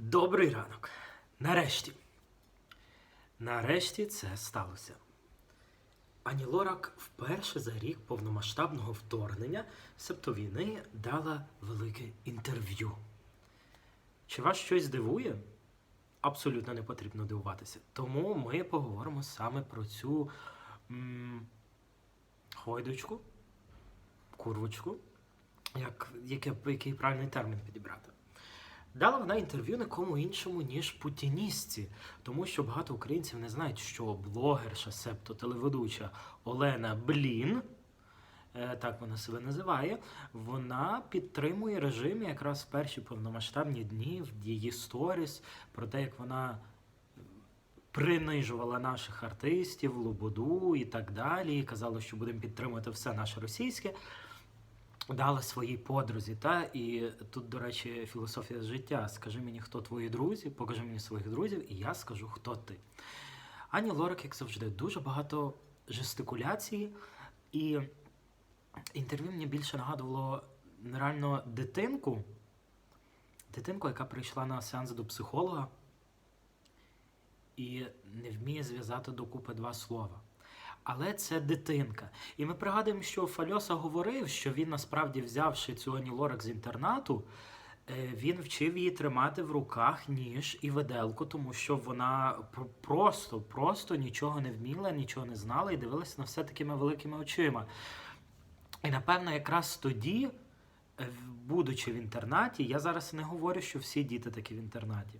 Добрий ранок. Нарешті. Нарешті це сталося. Ані Лорак вперше за рік повномасштабного вторгнення, себто війни, дала велике інтерв'ю. Чи вас щось дивує? Абсолютно не потрібно дивуватися. Тому ми поговоримо саме про цю м, хойдочку, курвочку, як, яке, який правильний термін підібрати. Дала вона інтерв'ю нікому іншому, ніж путіністці, тому що багато українців не знають, що блогерша, себто телеведуча Олена Блін, е, так вона себе називає, вона підтримує режим якраз в перші повномасштабні дні в її сторіс про те, як вона принижувала наших артистів, Лободу і так далі, казала, що будемо підтримувати все наше російське дала своїй подрузі. Та? І тут, до речі, філософія життя. Скажи мені, хто твої друзі, покажи мені своїх друзів, і я скажу, хто ти. Ані Лорак, як завжди, дуже багато жестикуляції, і інтерв'ю мені більше нагадувало реально дитинку, дитинку, яка прийшла на сеанс до психолога і не вміє зв'язати докупи два слова. Але це дитинка. І ми пригадуємо, що Фальоса говорив, що він насправді, взявши цю Ані Лорак з інтернату, е, він вчив її тримати в руках ніж і виделку, тому що вона просто, просто нічого не вміла, нічого не знала і дивилася на все такими великими очима. І напевно, якраз тоді, е, будучи в інтернаті, я зараз не говорю, що всі діти такі в інтернаті.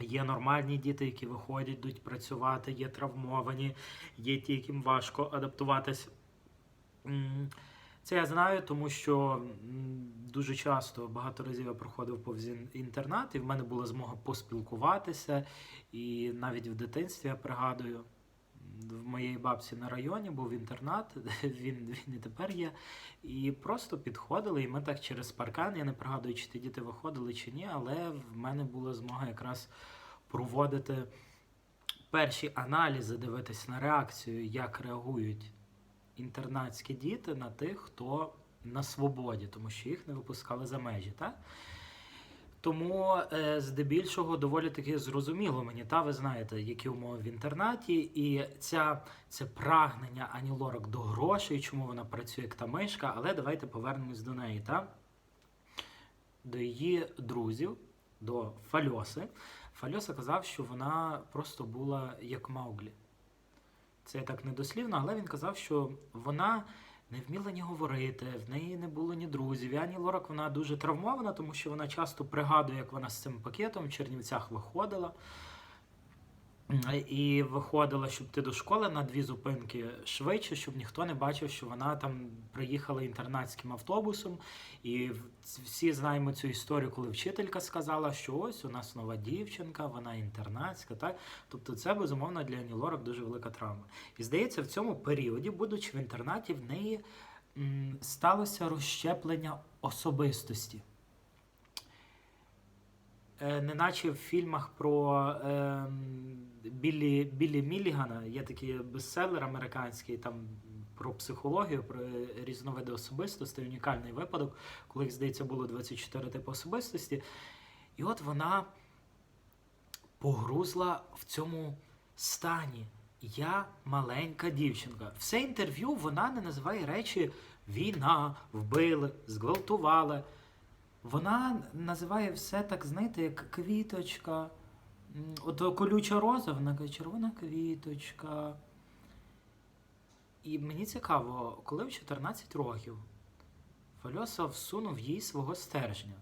Є нормальні діти, які виходять, йдуть працювати, є травмовані, є ті, яким важко адаптуватись. Це я знаю, тому що дуже часто багато разів я проходив повз інтернат, і в мене була змога поспілкуватися. І навіть в дитинстві я пригадую, в моєї бабці на районі був інтернат, він, він і тепер є. І просто підходили, і ми так через паркан, я не пригадую, чи ті діти виходили чи ні, але в мене була змога якраз проводити перші аналізи, дивитись на реакцію, як реагують інтернатські діти на тих, хто на свободі, тому що їх не випускали за межі. Так? Тому е, здебільшого доволі таки зрозуміло мені, та ви знаєте, які умови в інтернаті, і ця, це прагнення Ані Лорак до грошей, чому вона працює як та мишка, але давайте повернемось до неї, та? до її друзів, до Фальоси. Фальоса казав, що вона просто була як Мауглі. Це так недослівно, але він казав, що вона не вміла ні говорити, в неї не було ні друзів. Ані Лорак вона дуже травмована, тому що вона часто пригадує, як вона з цим пакетом в Чернівцях виходила. І виходила, щоб ти до школи на дві зупинки швидше, щоб ніхто не бачив, що вона там приїхала інтернатським автобусом. І всі знаємо цю історію, коли вчителька сказала, що ось у нас нова дівчинка, вона інтернатська. Так? Тобто це безумовно для Ані Лорак дуже велика травма. І здається, в цьому періоді, будучи в інтернаті, в неї м, сталося розщеплення особистості. Е, Неначе в фільмах про е, Біллі, Біллі Мілігана є такий бестселер американський там про психологію, про різновиди особистостей, унікальний випадок, коли здається, було 24 типи особистості. І от вона погрузла в цьому стані. Я маленька дівчинка. Все інтерв'ю вона не називає речі війна, вбили, зґвалтували. Вона називає все так, знаєте, як квіточка. Ото От колюча роза, вона каже, червона квіточка. І мені цікаво, коли в 14 років Фальоса всунув їй свого стержня.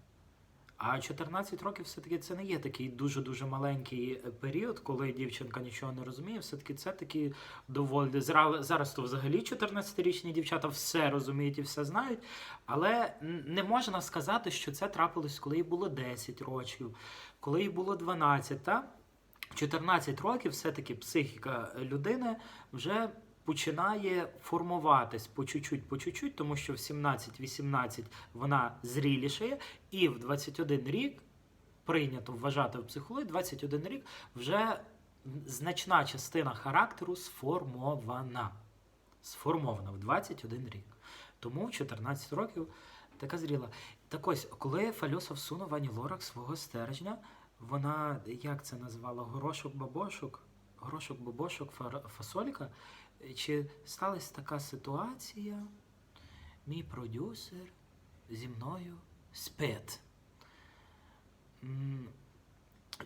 А 14 років все-таки це не є такий дуже-дуже маленький е, період, коли дівчинка нічого не розуміє. Все-таки це такий доволі. Зараз то взагалі 14-річні дівчата все розуміють і все знають. Але не можна сказати, що це трапилось, коли їй було 10 років, коли їй було 12. Та? 14 років все-таки психіка людини вже починає формуватись по чуть-чуть, по чуть-чуть, тому що в 17-18 вона зрілішає, і в 21 рік прийнято вважати в психології, 21 рік вже значна частина характеру сформована. Сформована в 21 рік. Тому в 14 років така зріла. Так ось, коли Фальосов всунув Ані Лорак свого стержня, вона як це назвала? Горошок бабошок? Горошок бабошок фасолька? Чи сталася така ситуація? Мій продюсер зі мною спить. М,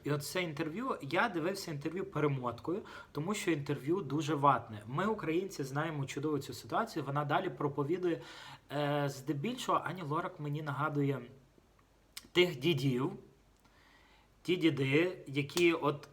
І от це інтерв'ю, я дивився інтерв'ю перемоткою, тому що інтерв'ю дуже ватне. Ми, українці, знаємо чудово цю ситуацію. Вона далі проповідує. Е, здебільшого Ані Лорак мені нагадує тих дідів, ті діди, які от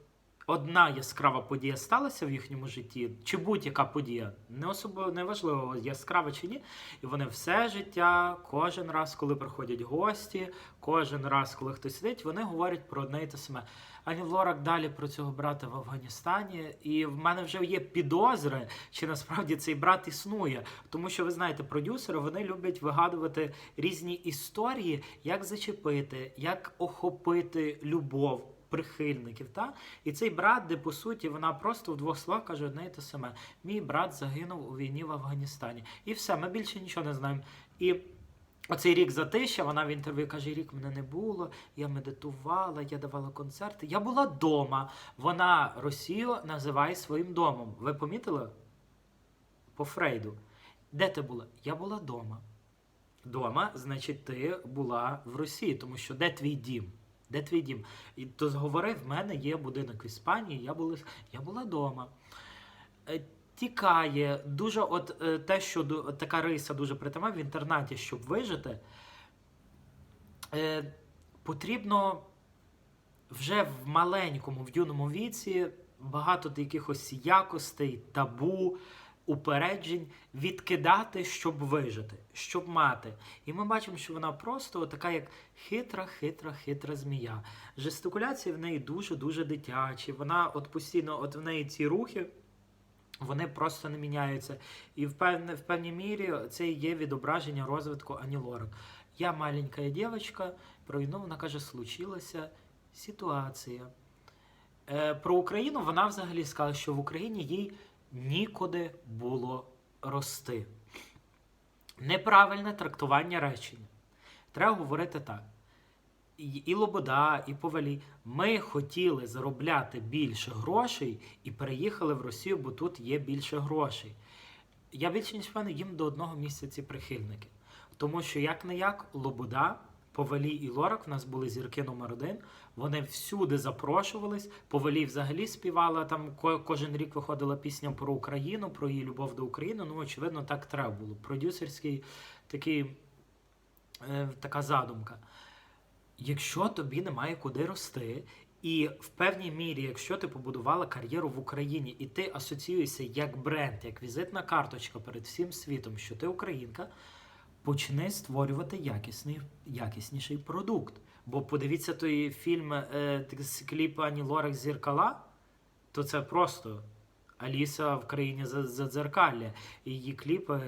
одна яскрава подія сталася в їхньому житті, чи будь-яка подія, не особо не важливо, яскрава чи ні. І вони все життя, кожен раз, коли приходять гості, кожен раз, коли хтось сидить, вони говорять про одне і те саме. Ані Лорак далі про цього брата в Афганістані, і в мене вже є підозри, чи насправді цей брат існує. Тому що ви знаєте, продюсери вони люблять вигадувати різні історії, як зачепити, як охопити любов. Прихильників, та і цей брат, де по суті вона просто в двох словах каже одне і те саме: мій брат загинув у війні в Афганістані, і все, ми більше нічого не знаємо. І Оцей рік затища, вона в інтерв'ю каже: рік мене не було, я медитувала, я давала концерти. Я була вдома. Вона Росію називає своїм домом. Ви помітили? По Фрейду. Де ти була? Я була вдома. Дома, значить, ти була в Росії, тому що де твій дім? Де твій дім? І то зговори, в мене є будинок в Іспанії, я була, я була вдома. Е, Тікає дуже, от е, те, що така риса дуже притима в інтернаті, щоб вижити, е, потрібно вже в маленькому, в юному віці багато якихось якостей, табу, упереджень відкидати, щоб вижити, щоб мати. І ми бачимо, що вона просто така, як хитра, хитра, хитра змія. Жестикуляції в неї дуже-дуже дитячі. Вона от постійно, от в неї ці рухи. Вони просто не міняються. І в, певне, в певній мірі це і є відображення розвитку Ані Лорак. Я маленька дівчинка, про війну вона каже, случилася ситуація. Е, про Україну вона взагалі сказала, що в Україні їй нікуди було рости. Неправильне трактування речення. Треба говорити так. І, Лобода, і Повалій. Ми хотіли заробляти більше грошей і переїхали в Росію, бо тут є більше грошей. Я більше ніж певний, їм до одного місця ці прихильники. Тому що як не як Лобода, Повалій і Лорак в нас були зірки номер один. Вони всюди запрошувались. Повалій взагалі співала там кожен рік виходила пісня про Україну, про її любов до України. Ну, очевидно, так треба було. Продюсерський такий, е, така задумка. Якщо тобі немає куди рости, і в певній мірі, якщо ти побудувала кар'єру в Україні, і ти асоціюєшся як бренд, як візитна карточка перед всім світом, що ти українка, почни створювати якісний, якісніший продукт. Бо подивіться той фільм е, з кліп Ані Лорак Зіркала, то це просто Аліса в країні за, за дзеркалля. І її кліпи,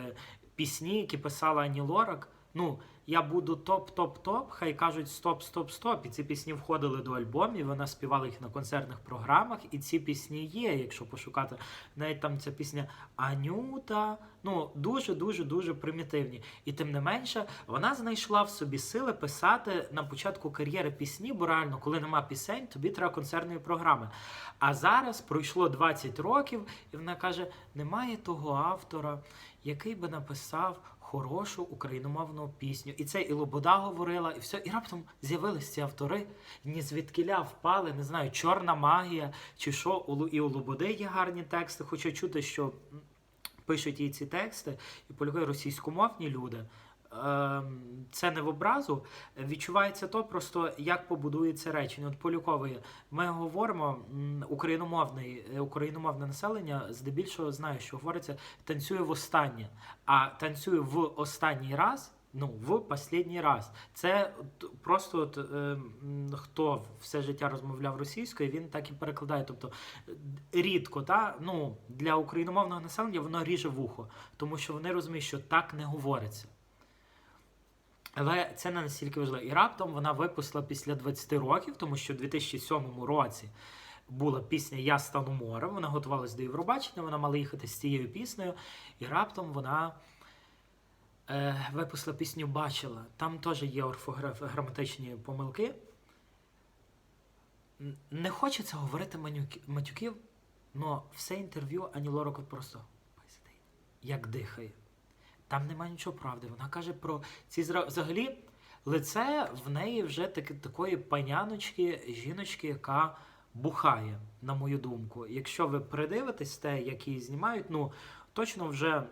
пісні, які писала Ані Лорак. Ну, я буду топ-топ-топ, хай кажуть стоп, стоп, стоп. І ці пісні входили до альбомів, вона співала їх на концертних програмах, і ці пісні є, якщо пошукати. Навіть там ця пісня Анюта. Ну, дуже, дуже, дуже примітивні. І тим не менше, вона знайшла в собі сили писати на початку кар'єри пісні, бо реально, коли нема пісень, тобі треба концертної програми. А зараз пройшло 20 років, і вона каже: немає того автора, який би написав хорошу україномовну пісню. І це і Лобода говорила, і все. І раптом з'явилися ці автори, ні звідкиля впали, не знаю, чорна магія, чи що, і у Лободи є гарні тексти. Хоча чути, що пишуть їй ці тексти, і полюбили російськомовні люди. Ем, Це не в образу. Відчувається то просто, як побудується речення. От Полюкової. Ми говоримо україномовний, е, україномовне населення здебільшого знає, що говориться танцює в останнє, а танцює в останній раз. Ну, в останній раз. Це просто от, е, хто все життя розмовляв російською, він так і перекладає. Тобто рідко, та, ну, для україномовного населення воно ріже вухо, тому що вони розуміють, що так не говориться. Але це не настільки важливо. І раптом вона випустила після 20 років, тому що в 2007 році була пісня Я стану морем. Вона готувалась до Євробачення, вона мала їхати з цією піснею, і раптом вона е, випустила пісню Бачила. Там теж є орфограф- граматичні помилки. не хочеться говорити матюків, але все інтерв'ю Ані Лорак просто як дихає. Там немає нічого правди. Вона каже про ці зра... взагалі лице в неї вже таки, такої паняночки, жіночки, яка бухає, на мою думку. Якщо ви придивитесь те, як її знімають, ну точно вже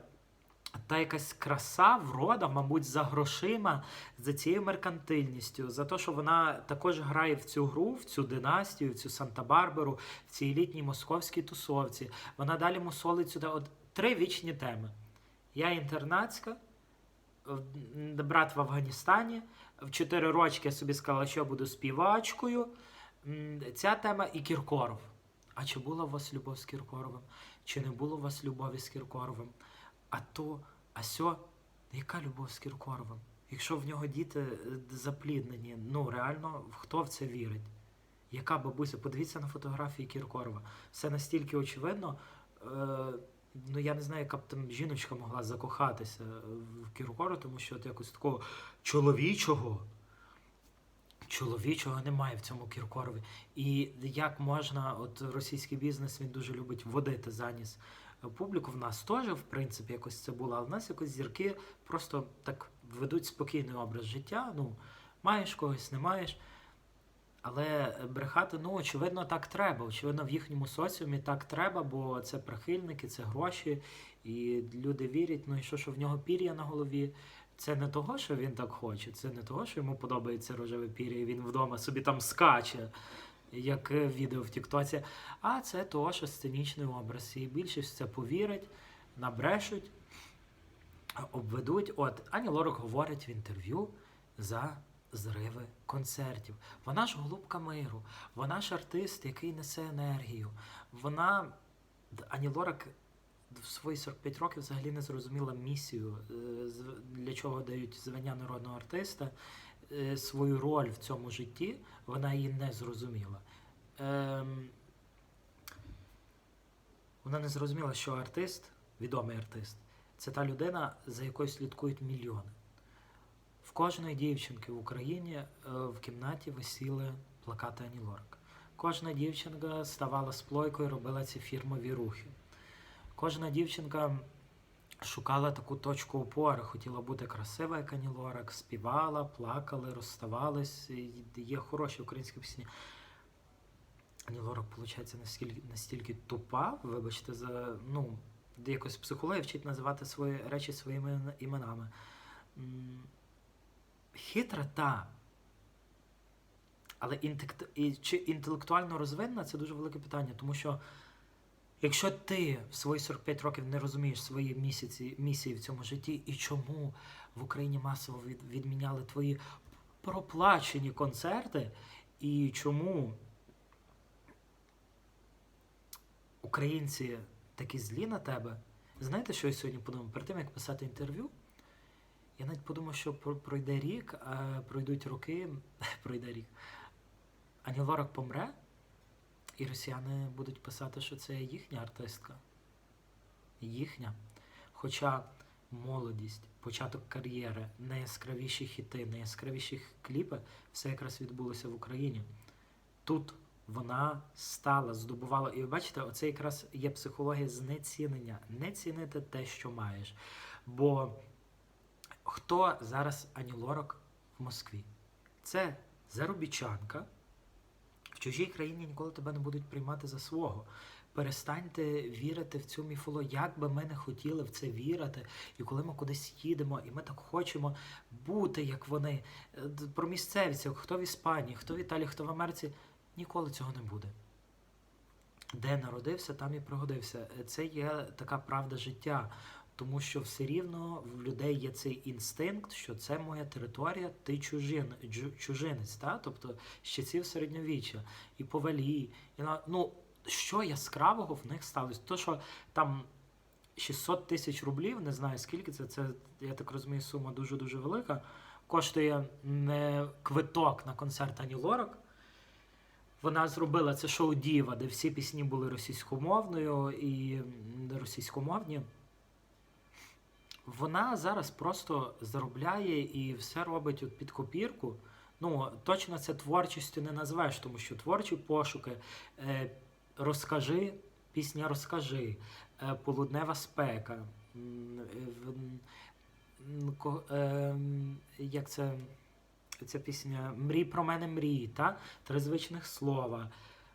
та якась краса, врода, мабуть, за грошима, за цією меркантильністю, за те, що вона також грає в цю гру, в цю династію, в цю Санта-Барбару, в цій літній московській тусовці. Вона далі мусолить сюди от три вічні теми. Я інтернатська, брат в Афганістані. В 4 рочки я собі сказала, що буду співачкою. Ця тема і Кіркоров. А чи була у вас любов з Кіркоровим? Чи не було у вас любові з Кіркоровим? А то, а сьо, яка любов з Кіркоровим? Якщо в нього діти е, запліднені, ну реально хто в це вірить? Яка бабуся? Подивіться на фотографії Кіркорова. Все настільки очевидно. Е, ну я не знаю, яка б там жіночка могла закохатися в Кіркорова, тому що от якось такого чоловічого. Чоловічого немає в цьому Кіркорові. І як можна, от російський бізнес він дуже любить водити заніс публіку. В нас теж, в принципі, якось це було, але в нас якось зірки просто так ведуть спокійний образ життя. Ну, маєш когось, не маєш. Але брехати, ну, очевидно, так треба. Очевидно, в їхньому соціумі так треба, бо це прихильники, це гроші, і люди вірять, ну і що, що в нього пір'я на голові. Це не того, що він так хоче, це не того, що йому подобається рожеве пір'я, і він вдома собі там скаче, як відео в Тіктоці. А це того, що сценічний образ. І більшість це повірить, набрешуть, обведуть. От Ані Лорак говорить в інтерв'ю за зриви концертів. Вона ж голубка миру, вона ж артист, який несе енергію. Вона Ані Лорак в свої 45 років взагалі не зрозуміла місію, е, для чого дають звання народного артиста, е, свою роль в цьому житті, вона її не зрозуміла. Ем, Вона не зрозуміла, що артист, відомий артист, це та людина, за якою слідкують мільйони. Кожної дівчинки в Україні е, в кімнаті висіли плакати Ані Лорак. Кожна дівчинка ставала з плойкою, робила ці фірмові рухи. Кожна дівчинка шукала таку точку опори, хотіла бути красива, як Ані Лорак, співала, плакали, розставались. Є хороші українські пісні. Ані Лорак, виходить, настільки, настільки тупа, вибачте, за ну, якось психологія вчить називати свої речі своїми іменами. Хитра та. Але чи інтелектуально розвинена це дуже велике питання, тому що якщо ти в свої 45 років не розумієш свої місяці, місії в цьому житті, і чому в Україні масово від, відміняли твої проплачені концерти, і чому українці такі злі на тебе, знаєте, що я сьогодні подумав? Перед тим, як писати інтерв'ю, я навіть подумав, що пройде рік, а пройдуть роки, пройде рік. Ані помре, і росіяни будуть писати, що це їхня артистка. Їхня. Хоча молодість, початок кар'єри, найяскравіші хіти, найяскравіші кліпи, все якраз відбулося в Україні. Тут вона стала, здобувала. І ви бачите, оце якраз є психологія знецінення. Не цінити те, що маєш. Бо хто зараз Ані Лорак в Москві? Це заробітчанка. В чужій країні ніколи тебе не будуть приймати за свого. Перестаньте вірити в цю міфологію. Як би ми не хотіли в це вірити, і коли ми кудись їдемо, і ми так хочемо бути, як вони. Е, Про місцевців, хто в Іспанії, хто в Італії, хто в Америці, ніколи цього не буде. Де народився, там і пригодився. Це є така правда життя. Тому що все рівно в людей є цей інстинкт, що це моя територія, ти чужин, чужинець, та? тобто з часів середньовіччя, і повалі, і ну що яскравого в них сталося? То, що там 600 тисяч рублів, не знаю скільки це, це я так розумію, сума дуже дуже велика. Коштує не квиток на концерт Ані Лорак. Вона зробила це шоу Діва, де всі пісні були російськомовною і російськомовні. Вона зараз просто заробляє і все робить от під копірку. Ну, точно це творчістю не називаєш, тому що творчі пошуки, е, розкажи, пісня розкажи, е, полуднева спека. е, ко- е, як це ця пісня Мрій про мене мрій, та? три звичних слова.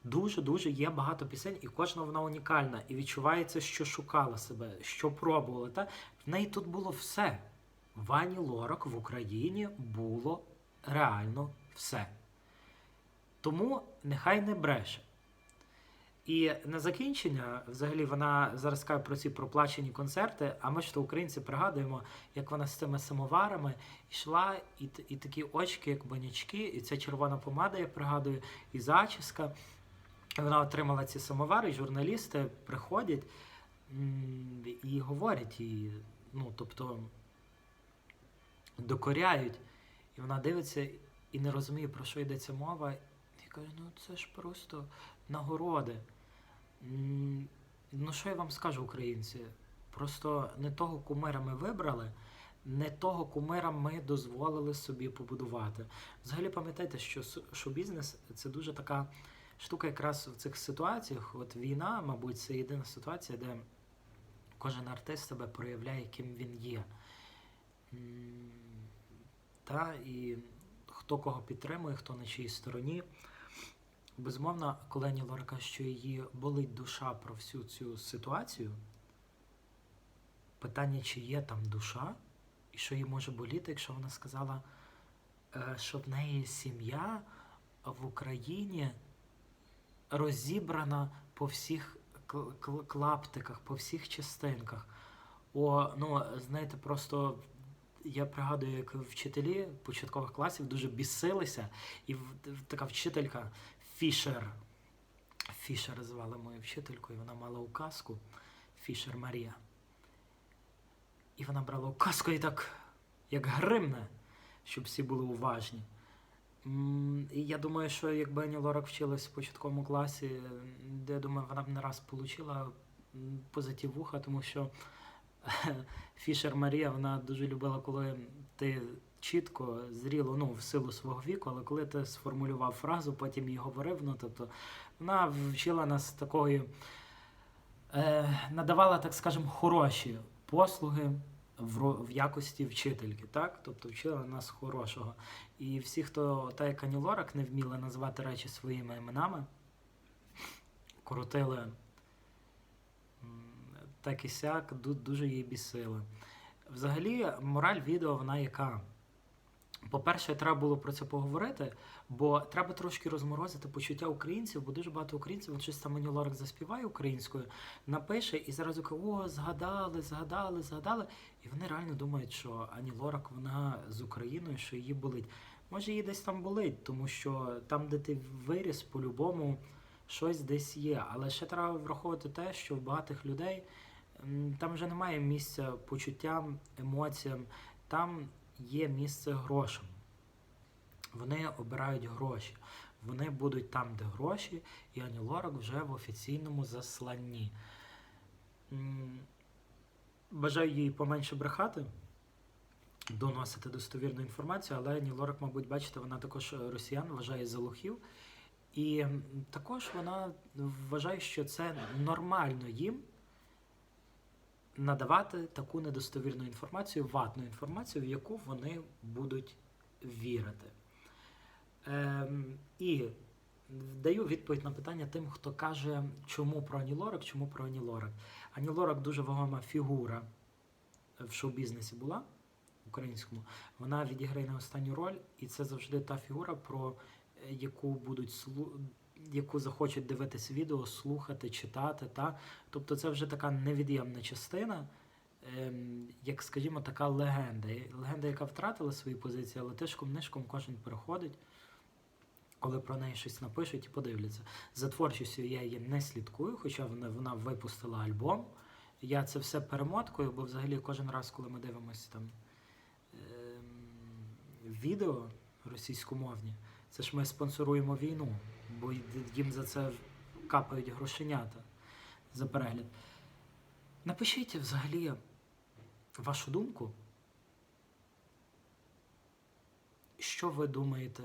Дуже-дуже є багато пісень, і кожна вона унікальна. І відчувається, що шукала себе, що пробувала. Та? В неї тут було все. Вані Лорак в Україні було реально все. Тому нехай не бреше. І на закінчення, взагалі, вона зараз каже про ці проплачені концерти. А ми ж то українці пригадуємо, як вона з цими самоварами йшла, і, і такі очки, як банячки, і ця червона помада, я пригадую, і зачіска. Вона отримала ці самовари, і журналісти приходять і говорять, і, ну, тобто докоряють. І вона дивиться і не розуміє, про що йдеться мова. І каже, ну це ж просто нагороди. Ну, що я вам скажу, українці? Просто не того кумира ми вибрали, не того кумира ми дозволили собі побудувати. Взагалі пам'ятайте, що шоу-бізнес це дуже така штука, якраз в цих ситуаціях. От війна, мабуть, це єдина ситуація, де кожен артист себе проявляє, ким він є. Та, і хто кого підтримує, хто на чиїй стороні. Безумовно, Лора каже, що її болить душа про всю цю ситуацію, питання, чи є там душа, і що їй може боліти, якщо вона сказала, е, що в неї сім'я в Україні розібрана по всіх кл- кл- клаптиках, по всіх частинках. О, ну, знаєте, просто я пригадую, як вчителі початкових класів дуже бісилися, і така вчителька Фішер. Фішер звали мою вчительку, і вона мала указку Фішер Марія. І вона брала указку і так, як гримне, щоб всі були уважні. Я думаю, що якби Ані Лорак вчилась в початковому класі, я думаю, вона б не раз отримала позитив вуха, тому що Фішер Марія вона дуже любила, коли ти чітко, зріло, ну, в силу свого віку, але коли ти сформулював фразу, потім її говорив, ну тобто вона вчила нас такої, е, надавала, так скажемо, хороші послуги в, якості вчительки, так? Тобто вчила нас хорошого. І всі, хто та як Ані не вміли називати речі своїми іменами, крутили так і сяк, дуже її бісили. Взагалі, мораль відео, вона яка? По-перше, треба було про це поговорити, бо треба трошки розморозити почуття українців, бо дуже багато українців, щось там Ані Лорак заспіває українською, напише і зразу каже, згадали, згадали, згадали. І вони реально думають, що Ані Лорак вона з Україною, що її болить. Може, її десь там болить, тому що там, де ти виріс, по-любому щось десь є. Але ще треба враховувати те, що в багатих людей там вже немає місця почуттям, емоціям, там є місце грошам. Вони обирають гроші. Вони будуть там, де гроші, і Ані Лорак вже в офіційному засланні. Бажаю їй поменше брехати, доносити достовірну інформацію, але Ані Лорак, мабуть, бачите, вона також росіян вважає за лохів. І також вона вважає, що це нормально їм надавати таку недостовірну інформацію, ватну інформацію, в яку вони будуть вірити. Ем, і даю відповідь на питання тим, хто каже, чому про Ані Лорак, чому про Ані Лорак. Ані Лорак дуже вагома фігура в шоу-бізнесі була українському. Вона відіграє не останню роль, і це завжди та фігура, про яку будуть слу... яку захочуть дивитися відео, слухати, читати. Та? Тобто це вже така невід'ємна частина, ем, як, скажімо, така легенда. Легенда, яка втратила свої позиції, але тишком-нишком кожен переходить, коли про неї щось напишуть і подивляться. За творчістю я її не слідкую, хоча вона, вона випустила альбом. Я це все перемоткую, бо взагалі кожен раз, коли ми дивимося там ем, відео російськомовні, це ж ми спонсоруємо війну, бо їм за це капають грошенята за перегляд. Напишіть взагалі вашу думку, Що ви думаєте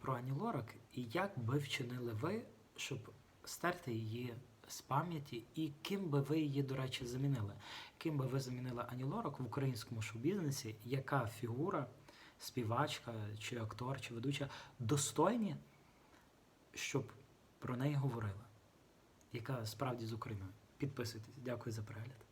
про Ані Лорак, і як би вчинили ви, щоб стерти її з пам'яті, і ким би ви її, до речі, замінили? Ким би ви замінили Ані Лорак в українському шоу-бізнесі? Яка фігура, співачка, чи актор, чи ведуча достойні, щоб про неї говорили? Яка справді з Україною? Підписуйтесь. Дякую за перегляд.